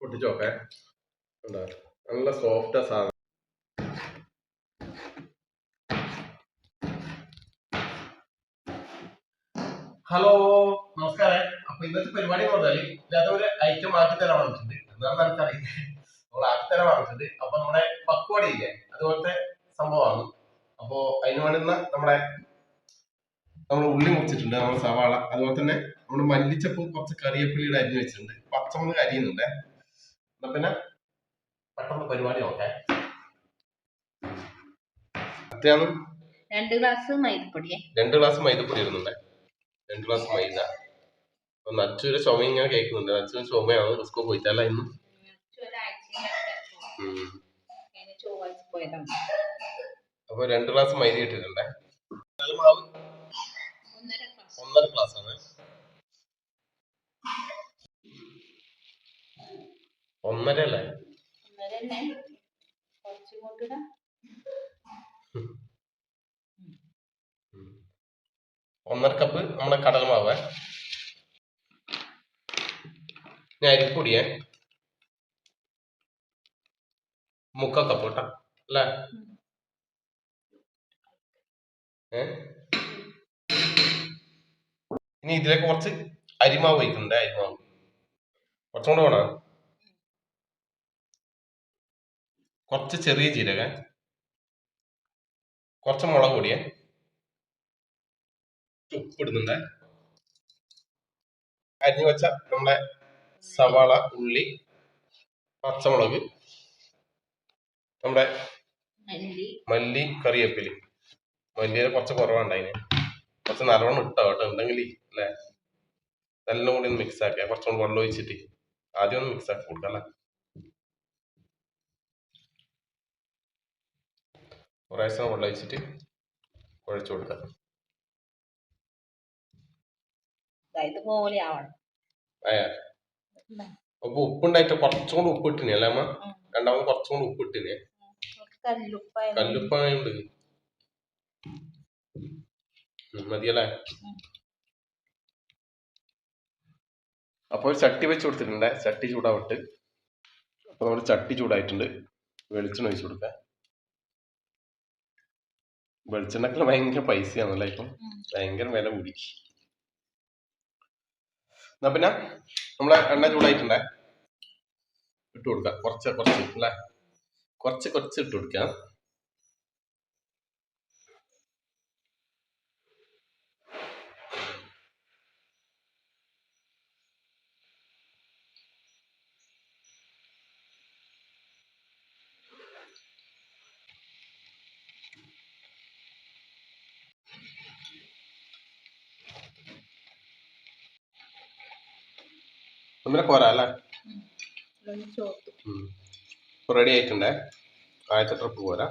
പൊട്ടിച്ചോക്കെ. ഉണ്ടോ നല്ല സോഫ്റ്റ് സാധനം. ഹലോ നമസ്കാരം. അപ്പൊ ഇന്നത്തെ പരിപാടി എന്ന് പറഞ്ഞാൽ ഇല്ലാത്ത ഒരു ഐറ്റം ആക്കി തരാൻ വന്നിട്ടുണ്ട് എന്താണെന്ന് നമുക്കറിയില്ല നമ്മൾ ആക്കി തരാൻ വന്നിട്ടുണ്ട് അപ്പൊ നമ്മുടെ പക്വാടി ഇല്ലേ? അതുപോലത്തെ സംഭവമാണ്. അപ്പോ അതിന് വേണ്ടുന്ന നമ്മുടെ നമ്മൾ ഉള്ളി മുറിച്ചിട്ടുണ്ട്. നമ്മുടെ സവാള. അതുപോലെ തന്നെ നമ്മൾ മല്ലിച്ചപ്പ് കുറച്ച് കറിവേപ്പിലയുടെ അരിഞ്ഞ് വെച്ചിട്ടുണ്ട്. പച്ചമുളക് അരിയുന്നുണ്ട്. എന്നാ പിന്നെ പെട്ടെന്ന് പരിപാടി നോക്കാം. രണ്ട് ഗ്ലാസ് മൈദപ്പൊടിയെ. രണ്ട് ഗ്ലാസ് മൈദപ്പൊടി ഇടുന്നുണ്ട്. രണ്ട് ഗ്ലാസ് മൈദ. അപ്പൊ നച്ചൊരു ചുമ ഇങ്ങനെ കേൾക്കുന്നുണ്ട്. നച്ചൊരു ചുമയാണ്. സ്കൂൾ പോയിട്ടല്ല ഇന്ന്. അപ്പൊ രണ്ട് ഗ്ലാസ് മൈദ ഇട്ടിട്ടുണ്ടേ. മാവ് ഒന്നര ഗ്ലാസ് ആണ്. ഒന്നര അല്ലേ ഒന്നര തന്നെ കുറച്ചും കൊണ്ടിടാം ഉം. ഒന്നര കപ്പ് നമ്മുടെ കടലമാവ് ഞാൻ അരിപ്പൊടിയെ മുക്കാൽ കപ്പ് കേട്ടോ അല്ലേ? ഇനി ഇതിലേക്ക് കുറച്ച് അരിമാവ് വയ്ക്കുന്നുണ്ട് അരിമാവ്? കുറച്ചും കൂടെ വേണം? കുറച്ച് ചെറിയ ജീരക. കുറച്ച് മുളക് പൊടിയെ. ഉപ്പിടുന്നുണ്ട് അരിഞ്ഞു വെച്ച നമ്മുടെ സവാള ഉള്ളി പച്ചമുളക് നമ്മുടെ മല്ലി. മല്ലി കറിവേപ്പിലി. മല്ലിയില കുറച്ച് കുറവുണ്ടായിന് കുറച്ച് നല്ലോണം ഇട്ടോ കേട്ടോ. ഉണ്ടെങ്കിൽ അല്ലേ? എല്ലാം കൂടി ഒന്ന് മിക്സ് ആക്കുക കുറച്ചുകൂടി വെള്ളം ഒഴിച്ചിട്ട് ആദ്യം ഒന്ന് മിക്സ് ആക്കി കൊടുക്കാം അല്ലേ? കുറേശ്ശെ വെള്ളം ഒഴിച്ചിട്ട് കുഴച്ച് കൊടുക്കാം. അതായത് പോലെ ആവണം. അപ്പൊ ഉപ്പുണ്ടായിട്ട് കുറച്ചും കൂടി ഉപ്പ് ഇട്ടിനെ അല്ലേ അമ്മ. രണ്ടാമത് കുറച്ചും കൂടി ഉപ്പ് ഇട്ടിനെ. കല്ലുപ്പായുണ്ട്. മതിയല്ലേ? അപ്പൊ അപ്പോൾ ചട്ടി വെച്ച് കൊടുത്തിട്ടുണ്ട്. ചട്ടി ചൂടാവട്ട്. അപ്പൊ നമ്മൾ ചട്ടി ചൂടായിട്ടുണ്ട്. വെളിച്ചെണ്ണ ഒഴിച്ചു കൊടുക്കാം. വെളിച്ചെണ്ണക്ക് ഭയങ്കര പൈസയാണല്ലേ ഇപ്പം. ഭയങ്കര വില കൂടി. എന്നാ പിന്നെ നമ്മളെ എണ്ണ ചൂടായിട്ടുണ്ടേ? ഇട്ട് കൊടുക്കാം. കുറച്ച് കുറച്ച് അല്ലേ? കുറച്ച് കുറച്ച് ഇട്ട് കൊടുക്കാം. നമ്മുടെ പോരാ അല്ലേ? റെഡി ആയിട്ടുണ്ടേ. ആദ്യത്തെ ട്രിപ്പ് പോരാ.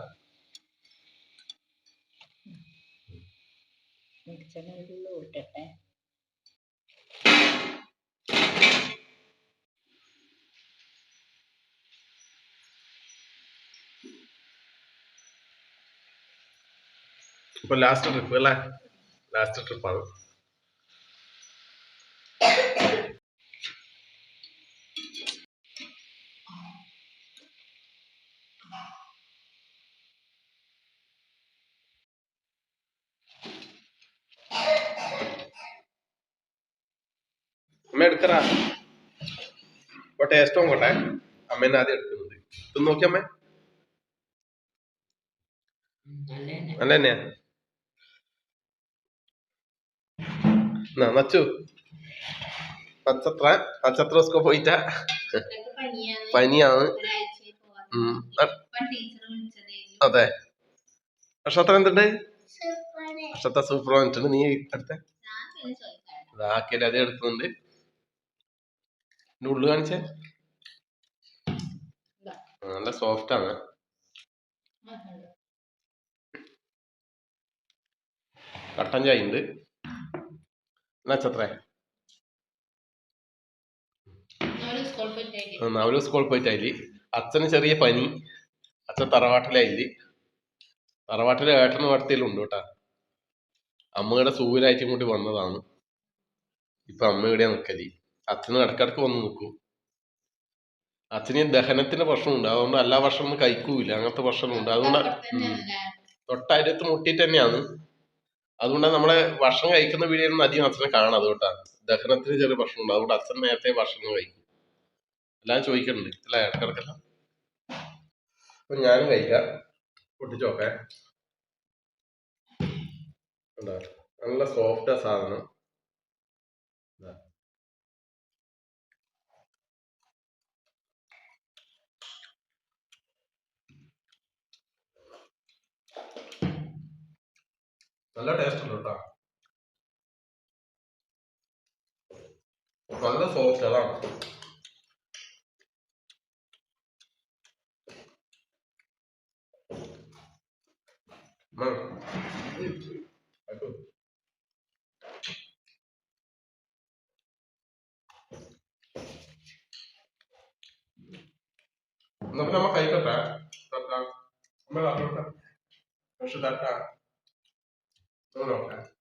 ഇട്ടട്ടെ ഇപ്പൊ ലാസ്റ്റ് ട്രിപ്പ് അല്ലേ? ലാസ്റ്റ് ട്രിപ്പാണ് അമ്മ എടുക്കറ ഇപ്പൊ ടേസ്റ്റ് നോക്കട്ടെ അമ്മേനെ ആദ്യം എടുക്കുന്നത്. ഇത് നോക്കി അമ്മേ. നല്ല തന്നെയാ നച്ചു. നച്ചത്ര നച്ചത്ര സ്കോ പോയിട്ടാ. പനിയാണ്. അതെ. നക്ഷത്രം എന്തുണ്ട്? നക്ഷത്ര സൂപ്പർ വന്നിട്ടുണ്ട്. നീ അടുത്ത ആക്കിയാൽ അതേ ഇതിന്റെ ഉള്ളു കാണിച്ചേ നല്ല സോഫ്റ്റ് ആണ്. കട്ടൻ ചായ ഉണ്ട്. നച്ചത്രേ അവർ സ്കൂളിൽ പോയിട്ടായില്ല അച്ഛന് ചെറിയ പനി. അച്ഛൻ തറവാട്ടിലായില്ല? തറവാട്ടിലെ ഏട്ടൻ അടുത്തേലും ഉണ്ട് കേട്ടാ. അമ്മയുടെ സൂര്യനായിട്ട് ഇങ്ങോട്ട് വന്നതാണ്. ഇപ്പൊ അമ്മ ഇവിടെയാ നിക്കൽ. അച്ഛനും ഇടക്കിടക്ക് വന്ന് നിൽക്കും അച്ഛന് ദഹനത്തിന്റെ പ്രശ്നമുണ്ട് അതുകൊണ്ട് എല്ലാ ഭക്ഷണം കഴിക്കൂല അങ്ങനത്തെ പ്രശ്നമുണ്ട് അതുകൊണ്ട് തൊട്ടടുത്ത് മുട്ടിട്ട് തന്നെയാണ്. അതുകൊണ്ട് നമ്മളെ ഭക്ഷണം കഴിക്കുന്ന വീഡിയോയിൽ അധികം അച്ഛനെ കാണാം. അതുകൊണ്ടാണ്. ദഹനത്തിന് ചെറിയ പ്രശ്നമുണ്ട് അതുകൊണ്ട് അച്ഛൻ നേരത്തെ ഭക്ഷണം കഴിക്കും. എല്ലാം ചോദിക്കുന്നുണ്ട് അല്ല? ഇടക്കിടക്കല്ല. അപ്പൊ ഞാനും കഴിക്കാം. പൊട്ടിച്ചോക്കെ? നല്ല സോഫ്റ്റാ സാധനം. നല്ല ടേസ്റ്റ് ഉണ്ട് കേട്ടോ നല്ല സോഫ്റ്റ് അതാണ് ഉം. അയ്യോ. എന്നാ പിന്നെ നമ്മ കഴിക്കട്ടെ തട്ടാ. അമ്മ തട്ടോട്ടെ. പക്ഷെ തട്ടാ. നോക്കാം